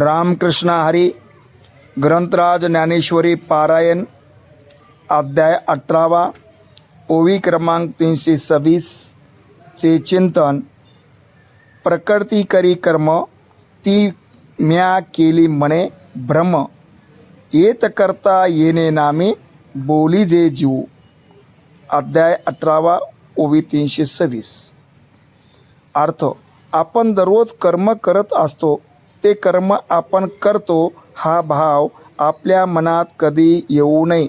रामकृष्ण हरी ग्रंथराज ज्ञानेश्वरी पारायण अध्याय अठरावा ओवी क्रमांक तीनशे सव्वीसचे चिंतन प्रकृती करी कर्म ती म्या केली म्हणे भ्रम येत करता येणे नामे बोली जे जीव. अध्याय अठरावा ओवी तीनशे सव्वीस. अर्थ आपण दररोज कर्म करत असतो ते कर्म आपण करतो हा भाव आपल्या मनात कधी येऊ नये.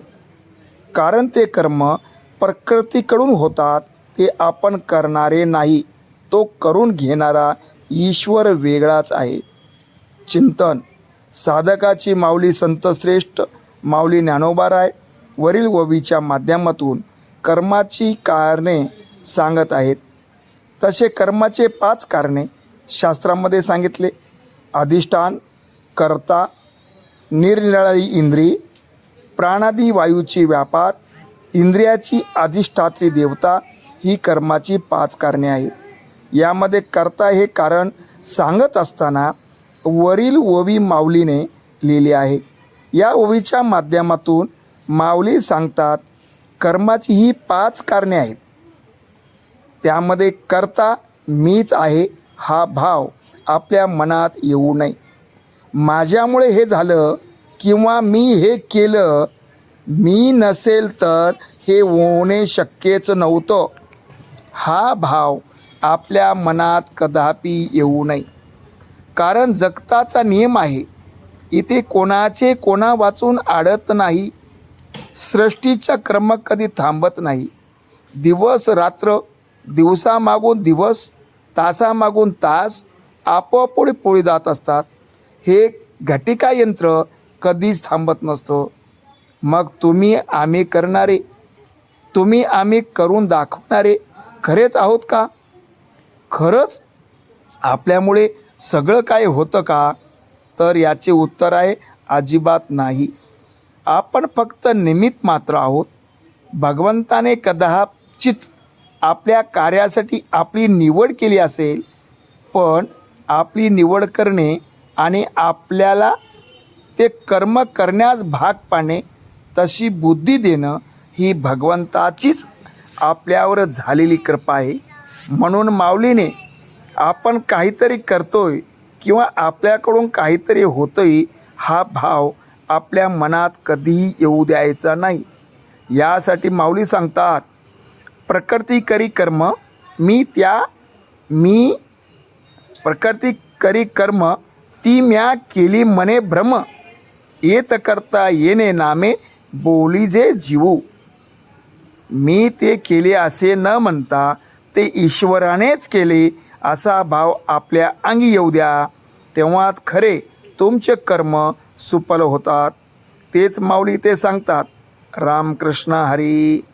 कारण ते कर्म प्रकृतीकडून होतात ते आपण करणारे नाही. तो करून घेणारा ईश्वर वेगळाच आहे. चिंतन. साधकाची माऊली संतश्रेष्ठ माऊली ज्ञानोबाराय वरील ववीच्या माध्यमातून कर्माची कारणे सांगत आहेत. तसे कर्माचे पाच कारणे शास्त्रामध्ये सांगितले. अधिष्ठान कर्ता निरनिराळी इंद्री प्राणादी वायूची व्यापार इंद्रियाची अधिष्ठात्री देवता ही कर्माची पाच कारणे आहेत. यामध्ये कर्ता हे कारण सांगत असताना वरील ओवी माऊलीने लिहिले आहे. या ओवीच्या माध्यमातून माऊली सांगतात कर्माची ही पाच कारणे आहेत. त्यामध्ये करता मीच आहे हा भाव. आपल्या मनात येऊ नये. माझ्यामुळे हे झालं किंवा मी हे केलं मी नसेल तर हे होणे शक्यच नव्हतं. हा भाव आपल्या मनात कदापि येऊ नये. कारण जगताचा नियम आहे इथे कोणाचे कोणा वाचून आडत नाही सृष्टीचा क्रम कधी थांबत नाही. दिवस रात्र दिवसामागून दिवस तासामागून तास आपोआप पोळी जात असतात. हे घटिका यंत्र कधीच थांबत नसतं. मग तुम्ही आम्ही करणारे तुम्ही आम्ही करून दाखवणारे खरेच आहोत का? खरंच? आपल्यामुळे सगळं काय होतं का? तर याचे उत्तर आहे अजिबात नाही. आपण फक्त निमित्त मात्र आहोत. भगवंताने कदाचित आपल्या कार्यासाठी आपली निवड केली असेल पण आपली निवड करणे आणि आपल्याला ते कर्म करण्यास भाग पाडणे तशी बुद्धी देणं ही भगवंताचीच आपल्यावर झालेली कृपा आहे. म्हणून माऊलीने आपण काहीतरी करतोय किंवा आपल्याकडून काहीतरी होतोय हा भाव आपल्या मनात कधीही येऊ द्यायचा नाही. यासाठी माऊली सांगतात प्रकृती करी कर्म मी त्या मी प्रकृती करी कर्म ती म्या केली मने भ्रम. येत करता येणे नामे बोली जे जीवू. मी ते केले असे न म्हणता ते ईश्वरानेच केले असा भाव आपल्या अंगी येऊ द्या. तेव्हाच खरे तुमचे कर्म सुफल होतात. तेच माऊली ते सांगतात. रामकृष्ण हरी.